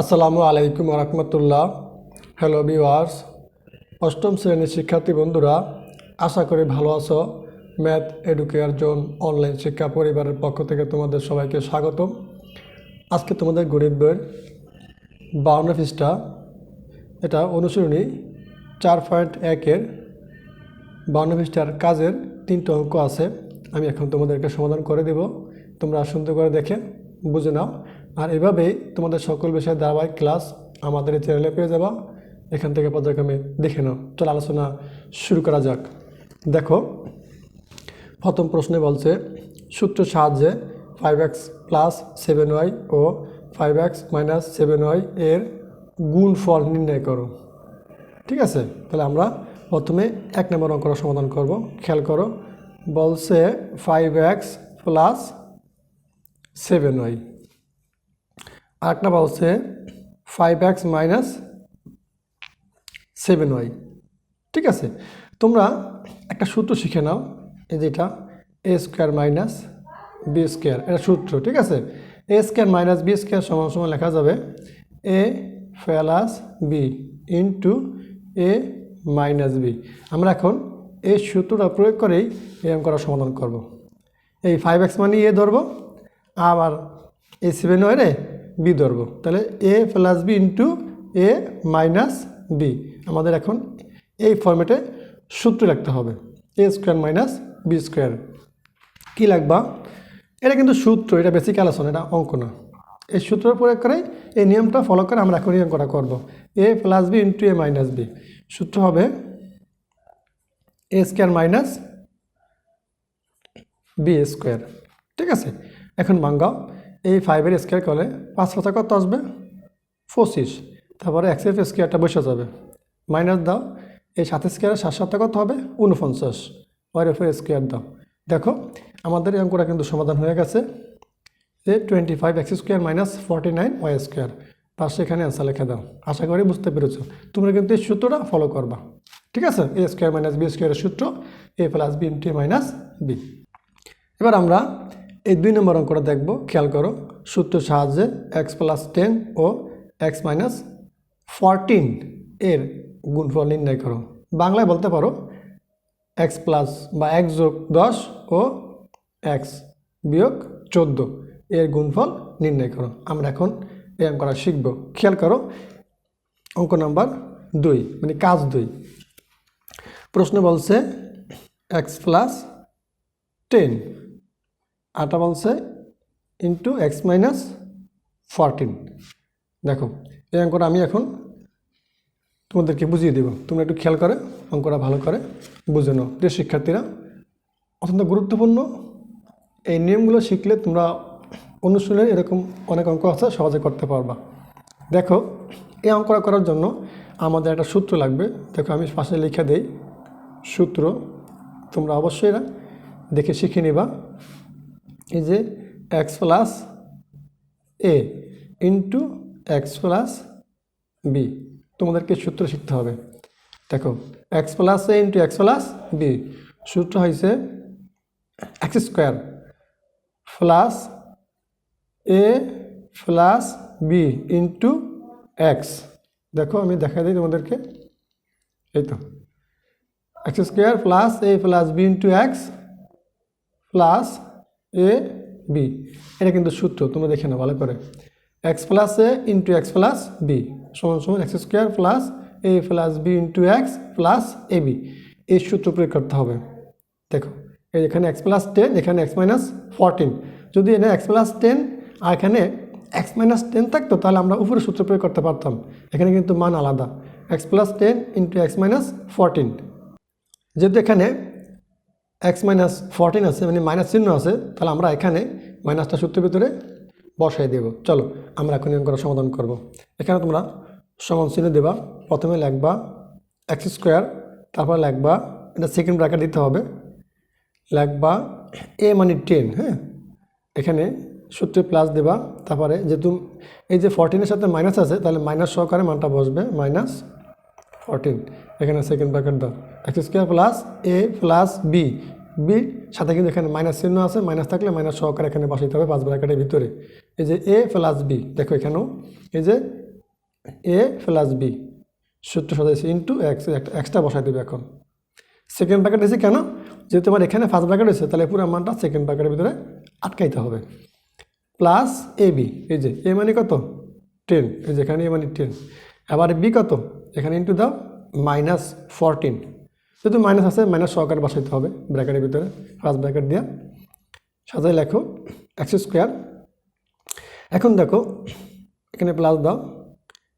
আসসালামু আলাইকুম রহমতুল্লাহ hello viewers অষ্টম শ্রেণির শিক্ষার্থী বন্ধুরা, আশা করি ভালো আছো। ম্যাথ এডুকেয়ার জোন অনলাইন শিক্ষা পরিবারের পক্ষ থেকে তোমাদের সবাইকে স্বাগত আজকে তোমাদের গণিত বইয়ের বাউন্ন পৃষ্ঠা। এটা অনুসরণী চার পয়েন্ট একের বাউন্ন পৃষ্ঠার কাজের তিনটে অঙ্ক আছে। আমি এখন তোমাদেরকে সমাধান করে দেব। তোমরা সুন্দর করে দেখে বুঝে নাও। আর এভাবেই তোমাদের সকল বিষয়ে ধারাবাহিক ক্লাস আমাদের এই চ্যানেলে পেয়ে যাবা। এখান থেকে পর্যায়ক্রমে দেখে নাও। চলো আলোচনা শুরু করা যাক। দেখো, প্রথম প্রশ্নে বলছে, সূত্র সাহায্যে five X plus seven Y ও five X minus seven Y এর গুণফল নির্ণয় করো। ঠিক আছে? তাহলে আমরা প্রথমে এক নম্বর অঙ্কটা সমাধান করব। খেয়াল করো, বলছে five X plus seven Y আরেকটা বলছে five X minus seven Y ঠিক আছে? তোমরা একটা সূত্র শিখে নাও, এই যেটা A square minus B square এটা সূত্র, ঠিক আছে? A square minus B square সমান সমান লেখা যাবে A plus B into A minus B আমরা এখন এই সূত্রটা প্রয়োগ করেই এই অঙ্কটা সমাধান করব। এই ফাইভ এক্স মানে এ ধরবো আবার এই সেভেন ওয়ারে বি ধরবো তাহলে A plus B into A minus B আমাদের এখন এই ফর্মেটে সূত্র রাখতে হবে। A square minus B square কী লাগবা? এটা কিন্তু সূত্র, এটা বেসিক আলোচনা, এটা অঙ্ক না। এই সূত্র প্রয়োগ করে এই নিয়মটা ফলো করে আমরা এখন করা করব। A plus B into A minus B সূত্র হবে A square minus B square ঠিক আছে? এখন ভাঙ্গাও এই ফাইভের স্কোয়ার করলে পাঁচ পাঁচা কত আসবে? পঁচিশ। তারপরে এক্স এফ স্কোয়ারটা বসে যাবে। মাইনাস দাও, এই সাথে স্কোয়ারের সাত সাতটা কত হবে? উনপঞ্চাশ ওয়ার এফ স্কোয়ার দাও। দেখো, আমাদের এই অঙ্কটা কিন্তু সমাধান হয়ে গেছে। যে twenty five X square minus forty nine Y square পাশে এখানে অ্যান্সার লিখে দাও। আশা করি বুঝতে পেরেছ। তোমরা কিন্তু এই সূত্রটা ফলো করবা। ঠিক আছে? এ স্কোয়ার মাইনাস বি স্কোয়ারের সূত্র A plus B into minus B এবার আমরা এই দুই নম্বর অঙ্কটা দেখব, খেয়াল করো, সূত্র সাহায্যে এক্স প্লাস টেন ও এক্স মাইনাস ফরটিন এর গুণফল নির্ণয় করো। বাংলায় বলতে পারো এক্স প্লাস বা এক্স যোগ দশ ও এক্স বিয়োগ চোদ্দ এর গুণফল নির্ণয় করো। আমরা এখন এই অঙ্কটা শিখব। খেয়াল করো, অঙ্ক নাম্বার দুই মানে কাজ দুই। প্রশ্ন বলছে এক্স প্লাস টেন আটা বলছে ইন্টু এক্স মাইনাস ফরটিন দেখো, এই অঙ্কটা আমি এখন তোমাদেরকে বুঝিয়ে দেব। তোমরা একটু খেয়াল করে, অঙ্কটা ভালো করে বুঝে নাও। প্রিয় শিক্ষার্থীরা, অত্যন্ত গুরুত্বপূর্ণ। এই নিয়মগুলো শিখলে তোমরা অনুশীলনের এরকম অনেক অঙ্ক আছে, সহজে করতে পারবা। দেখো, এই অঙ্কটা করার জন্য আমাদের একটা সূত্র লাগবে। দেখো, আমি পাশে লিখে দেই। সূত্র তোমরা অবশ্যই দেখে শিখে নিবা। এই যে X plus A into X plus B তোমাদেরকে সূত্র শিখতে হবে। দেখো X plus A into X plus B সূত্র হয়েছে X square plus A plus B into X দেখো, আমি দেখা দিই তোমাদেরকে। এই তো X square plus A plus B into X plus A B এটা কিন্তু সূত্র, তোমরা দেখে নাও, ভালো করে। X plus A into X plus B সমান সমান X square plus A plus B into X plus A B এই সূত্র প্রয়োগ করতে হবে। দেখো এখানে এক্স প্লাস টেন এখানে এক্স মাইনাস ফোরটিন যদি এখানে এক্স প্লাস টেন আর এখানে এক্স মাইনাস টেন থাকতো, তাহলে আমরা উপরে সূত্র প্রয়োগ করতে পারতাম। এখানে কিন্তু মান আলাদা। X plus ten into X minus fourteen যেহেতু এখানে এক্স মাইনাস ফোরটিন আছে মানে মাইনাস চিহ্ন আছে, তাহলে আমরা এখানে মাইনাসটা সূত্রের ভিতরে বসাই দেব। চলো, আমরা এখন অঙ্কটা সমাধান করব। এখানে তোমরা সমান চিহ্ন দেবা। প্রথমে লিখবা এক্স স্কোয়ার তারপর লিখবা, এটা সেকেন্ড ব্র্যাকেট দিতে হবে। লিখবা এ মানে টেন হ্যাঁ? এখানে সূত্রে প্লাস দেবা, তারপরে যেহেতু এই যে ফোরটিনের সাথে মাইনাস আছে, তাহলে মাইনাস সহকারে মানটা বসবে মাইনাস ফোরটিন এখানে সেকেন্ড ব্র্যাকেট দাও। X square plus A plus B B সাথে কিন্তু এখানে মাইনাস চিহ্ন আছে মাইনাস থাকলে মাইনাস সহকারে এখানে বসাইতে হবে পাঁচ ব্র্যাকেটের ভিতরে। এই যে এ প্লাস বি দেখো এখানেও, এই যে এ প্লাস বি সূত্র সাজাইছি ইন্টু এক্স এক্সটা বসাই দেবে এখন। সেকেন্ড ব্র্যাকেট দিয়েছি কেন? যেহেতু আমার এখানে ফার্স্ট ব্র্যাকেট রয়েছে তাহলে পুরো মানটা সেকেন্ড ব্র্যাকেটের ভিতরে আটকাইতে হবে। প্লাস এ বি এই যে এ মানে কত? টেন এই যে এখানে এ মানে টেন আবার বি কত? এখানে ইন্টু দাও মাইনাস ফোরটিন যেহেতু মাইনাস আছে মাইনাস সহকারে বসাইতে হবে ব্র্যাকেটের ভিতরে ফার্স্ট ব্র্যাকেট দিয়ে সাজাই লেখো এক্স স্কোয়ার এখন দেখো, এখানে প্লাস দাও,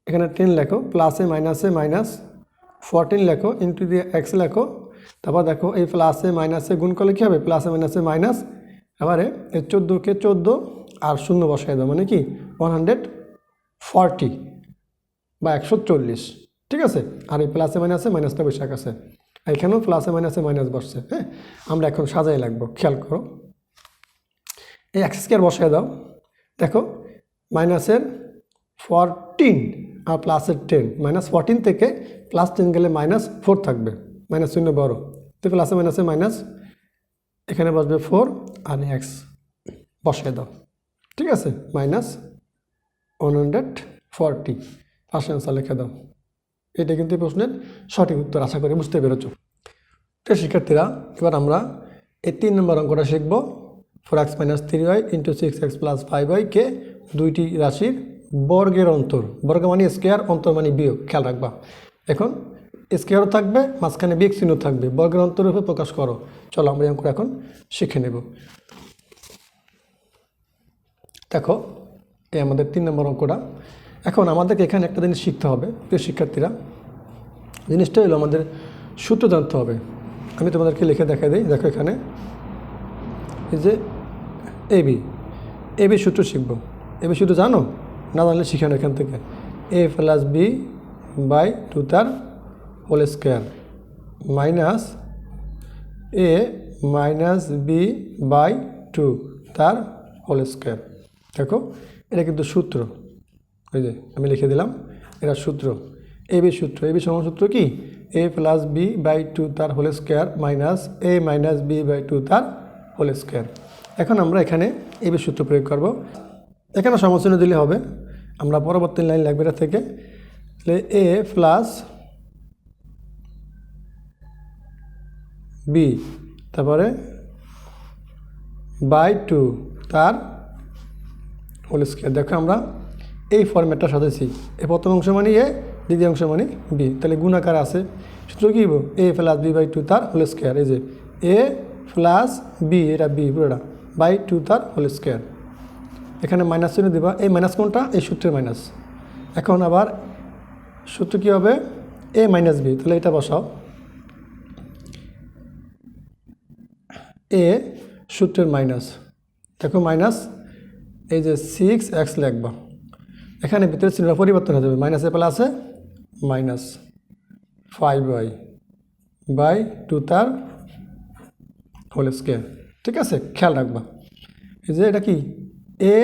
এখানে টেন লেখো প্লাসে মাইনাসে মাইনাস ফোরটিন লেখো ইন্টু দিয়ে এক্স লেখো, তারপর দেখো এই প্লাসে মাইনাসে গুণ করলে কী হবে? প্লাসে মাইনাসে মাইনাস এবারে এই চোদ্দোকে চোদ্দ আর শূন্য বসাই দাও মানে কি? ওয়ান হান্ড্রেড ফর্টি বা একশো চল্লিশ, ঠিক আছে? আর এই প্লাসে মাইনাসে মাইনাসটা বৈশাখ আছে। আর এখানেও প্লাসে মাইনাসে মাইনাস বসছে হ্যাঁ? আমরা এখন সাজাই লাগবো, খেয়াল করো। এই এক্স স্কোয়ার বসায় দাও। দেখো মাইনাসের ফরটিন আর প্লাসের টেন মাইনাস ফরটিন থেকে প্লাস টেন গেলে মাইনাস ফোর থাকবে। মাইনাস শূন্য বড়। তো প্লাসে মাইনাসে মাইনাস এখানে বসবে ফোর আর এক্স বসায় দাও। ঠিক আছে? Minus one hundred forty first answer লিখে দাও। এটা কিন্তু প্রশ্নের সঠিক উত্তর, আশা করি বুঝতে পেরেছ। তো শিক্ষার্থীরা, এবার আমরা এই তিন নম্বর অঙ্কটা শিখব। Four X minus three Y into six X plus five ওয়াইকে দুইটি রাশির বর্গের অন্তর। বর্গ মানে স্কোয়ার অন্তর মানে বিয়োগ। খেয়াল রাখবা। এখন স্কোয়ারও থাকবে, মাঝখানে বিয়োগ চিহ্ন থাকবে। বর্গের অন্তরূপে প্রকাশ করো। চলো আমরা এই অঙ্কটা এখন শিখে নেব। দেখো, এই আমাদের তিন নম্বর অঙ্কটা। এখন আমাদেরকে এখানে একটা জিনিস শিখতে হবে, প্রিয় শিক্ষার্থীরা। জিনিসটা হলো আমাদের সূত্র জানতে হবে। আমি তোমাদেরকে লিখে দেখা দিই, দেখো এখানে। এই যে এবি এবি সূত্র শিখব। এবি সূত্র জানো? না জানলে শিখানো এখান থেকে। A plus B by two তার whole square minus A minus B by two তার হোল স্কোয়ার দেখো, এটা কিন্তু সূত্র। ওই যে, আমি লিখে দিলাম। এটা সূত্র। এ বি সূত্র। এ বি সমান সূত্র কি? A plus B by two তার whole square minus A minus B by two তার হোল স্কোয়ার এখন আমরা এখানে এ বি সূত্র প্রয়োগ করব। এখানে সমচিহ্ন দিলে হবে। আমরা পরবর্তী লাইন লাগবে এটা থেকে। তাহলে এ প্লাস বি তারপরে বাই টু তার হোল স্কোয়ার দেখো আমরা এই ফর্ম্যাটটা সাজাইছি এ প্রথম অংশ মানে এ, দ্বিতীয় অংশ মানে বি। তাহলে গুণাকার আছে। সূত্র কী A plus B by two তার হোল স্কোয়ার এই যে এ প্লাস বি এটা বি পুরোটা বাই টু তার হোল স্কোয়ার এখানে মাইনাস চিহ্ন দিবা। এই মাইনাস কোনটা? এই সূত্রের মাইনাস এখন আবার সূত্র কী হবে? এ মাইনাস বি তাহলে এটা বসাও। এ সূত্রের মাইনাস দেখো মাইনাস এই যে সিক্স এক্স লিখবা। এখানে ভিতরে চিহ্ন পরিবর্তন হয়ে যাবে। মাইনাসে প্লাসে minus five Y by two তার হোল স্কোয়ার ঠিক আছে? খেয়াল রাখবা। এই যে এটা কি? এ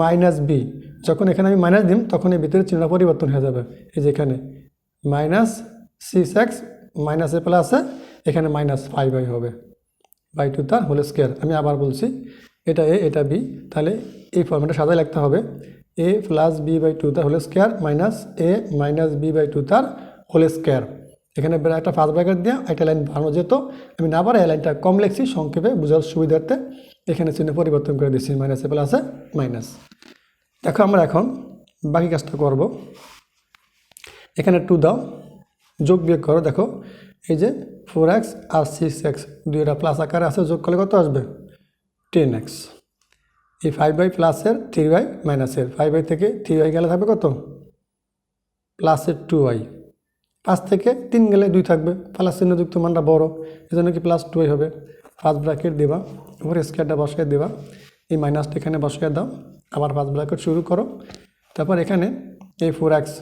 মাইনাস বি যখন এখানে আমি মাইনাস দিম, তখন এই ভিতরে চিহ্ন পরিবর্তন হয়ে যাবে। এই যে এখানে মাইনাস সিক্স এক্স মাইনাসে প্লাসে এখানে মাইনাস ফাইভ ওয়াই হবে। বাই টু তার হোল স্কোয়ার আমি আবার বলছি, এটা এ এটা বি তাহলে এই ফর্মেটটা সাজায় লিখতে হবে। A plus B by two তার whole square minus A minus B by two তার হোল স্কোয়ার এখানে একটা ফার্স্ট ব্র্যাকেট দিয়ে একটা লাইন বানানো যেত। আমি না পারে লাইনটা কম লিখছি, সংক্ষেপে বোঝার সুবিধার্থে এখানে চিহ্ন পরিবর্তন করে দিচ্ছি মাইনাসে প্লাসে মাইনাস দেখো আমরা এখন বাকি কাজটা করব। এখানে টু দাও, যোগ বিয়োগ করো। দেখো, এই যে ফোর এক্স আর সিক্স এক্স দুইটা প্লাস আকারে আছে, যোগ করলে কত আসবে? টেন এক্স এই ফাইভ বাই প্লাসের থ্রি বাই মাইনাসের ফাইভ বাই থেকে থ্রি বাই গেলে থাকবে কত? প্লাসের টু ওয়াই পাঁচ থেকে তিন গেলে দুই থাকবে। প্লাস চিহ্নযুক্ত মানটা বড়। এই জন্য কি প্লাস টু হবে? ফার্স্ট ব্র্যাকেট দেবা। উপরে স্কোয়ারটা বসিয়ে দেবা। এই মাইনাসটা এখানে বসিয়ে দাও। আবার ফার্স্ট ব্র্যাকেট শুরু করো। তারপর এখানে এই ফোর এক্স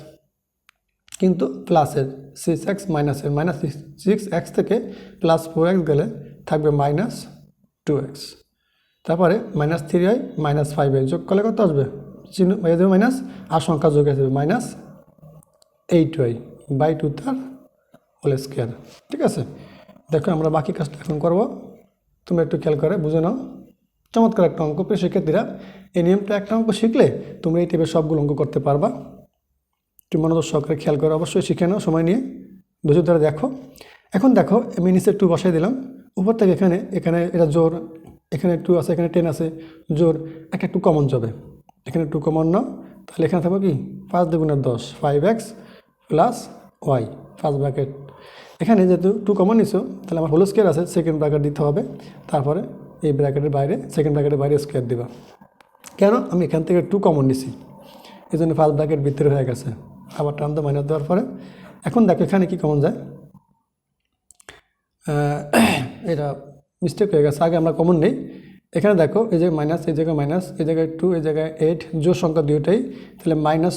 কিন্তু প্লাসের সিক্স এক্স মাইনাসের মাইনাস সিক্স এক্স থেকে প্লাস ফোর এক্স গেলে থাকবে মাইনাস টু এক্স তারপরে minus three Y minus five Y যোগ করলে কত আসবে? চিহ্ন হয়ে যাবে মাইনাস আর সংখ্যা যোগ আসবে minus eight Y by two তার হোল স্কোয়ার ঠিক আছে? দেখো আমরা বাকি কাজটা এখন করব। তুমি একটু খেয়াল করে বুঝে নাও। চমৎকার একটা অঙ্ক প্রিয় শিক্ষার্থীরা, এই নিয়মটা একটা অঙ্ক শিখলে তুমি এই টাইপের সবগুলো অঙ্ক করতে পারবা। একটু মনোযোগ সহকারে খেয়াল করে অবশ্যই শিখে নাও, সময় নিয়ে। ধৈর্য ধরে দেখো। এখন দেখো, আমি নিচে টু বসাই দিলাম। উপর থেকে এখানে এখানে এটা জোর এখানে টু আছে, এখানে টেন আছে। জোর একটা টু কমন যাবে। এখানে টু কমন নাও, তাহলে এখানে থাকবে কি? পাঁচ দুগুণের দশ five X plus Y first bracket এখানে যেহেতু টু কমন নিছো, তাহলে আমার হোল স্কোয়ার আছে সেকেন্ড ব্র্যাকেট দিতে হবে। তারপরে এই ব্র্যাকেটের বাইরে সেকেন্ড ব্র্যাকেটের বাইরে স্কোয়ার দিবা। কেন? আমি এখান থেকে টু কমন নিছি। এই জন্য ফার্স্ট ব্র্যাকেট ভিতরে হয়ে গেছে। আবার টান তো মাইনাস দেওয়ার পরে। এখন দেখো এখানে কি কমন যায়? এটা মিস্টেক হয়ে গেছে, আগে আমরা কমন নেই। এখানে দেখো, এই যে মাইনাস এই জায়গায় মাইনাস এই জায়গায় টু এই জায়গায় এইট জোর সংখ্যা দুইটাই। তাহলে মাইনাস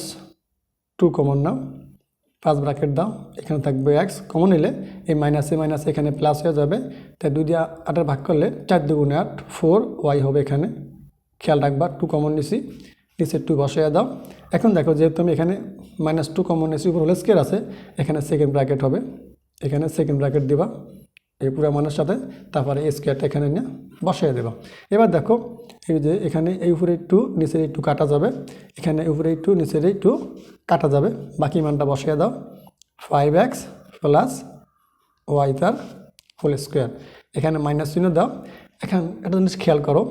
টু কমন নাও। পাঁচ ব্র্যাকেট দাও, এখানে থাকবে এক্স কমন নিলে এই মাইনাসে মাইনাস এখানে প্লাস হয়ে যাবে। তাই দুই দিয়ে আটের ভাগ করলে চার দুগুণে আট ফোর ওয়াই হবে এখানে। খেয়াল রাখবা টু কমন নিছি। নিচে টু বসাইয়া দাও। এখন দেখো, যেহেতু আমি এখানে মাইনাস টু কমন নিছি উপর হলে স্কেয়ার আছে, এখানে সেকেন্ড ব্র্যাকেট হবে। এখানে সেকেন্ড ব্র্যাকেট দিবা। এই পুরা মানের সাথে, তারপরে স্কোয়ারটা এখানে নিয়ে বসাই দেবা। এবার দেখো, এই যে এখানে এই উপরে একটু, নিচের একটু কাটা যাবে। এখানে উপরে একটু, নিচের এই টু কাটা যাবে। বাকি মানটা বসিয়ে দাও। ফাইভ এক্স প্লাস ওয়াই তার হোল স্কোয়ার এখানে মাইনাস চিহ্ন দাও। এখন, একটা জিনিস খেয়াল করো।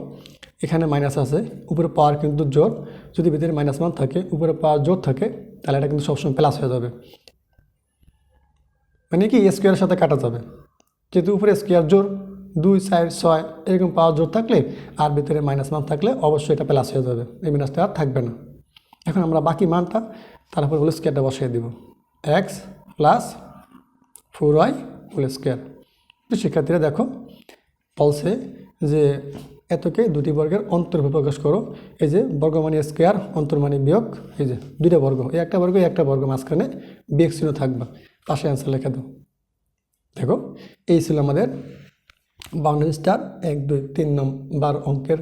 এখানে মাইনাস আছে। উপরে পাওয়ার কিন্তু জোর। যদি ভিতরে মাইনাস মান থাকে, উপরে পাওয়ার জোর থাকে, তাহলে এটা কিন্তু সবসময় প্লাস হয়ে যাবে। মানে কি স্কোয়ারের সাথে কাটা যাবে। যেহেতু উপরে স্কোয়ার জোর, দুই চার ছয়, এরকম পাওয়ার জোর থাকলে আর ভিতরে মাইনাস মান থাকলে অবশ্যই এটা প্লাস হয়ে যাবে, এই মাইনাসটা আর থাকবে না। এখন আমরা বাকি মানটা তারপর হোল স্কোয়ারটা বসিয়ে দিব। X plus four Y whole square তো শিক্ষার্থীরা দেখো, বলছে যে এতকে দুটি বর্গের অন্তর্ভুক্ত প্রকাশ করো, এই যে বর্গমানি স্কোয়ার অন্তর্মানি বিয়োগ, এই যে দুইটা বর্গ, এই একটা বর্গ, এই একটা বর্গ, মাঝখানে বিয়োগ চিহ্ন থাকবে। পাশে অ্যান্সার লেখা দাও। দেখো, এই ছিল আমাদের বাউন্ডারি স্টার এক, দুই, তিন নম্বর অঙ্কের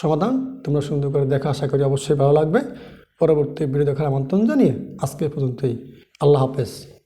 সমাধান। তোমরা সুন্দর করে দেখা, আশা করি অবশ্যই ভালো লাগবে। পরবর্তী ভিডিও দেখার আমন্ত্রণ জানিয়ে আজকে পর্যন্তই। আল্লাহ হাফেজ।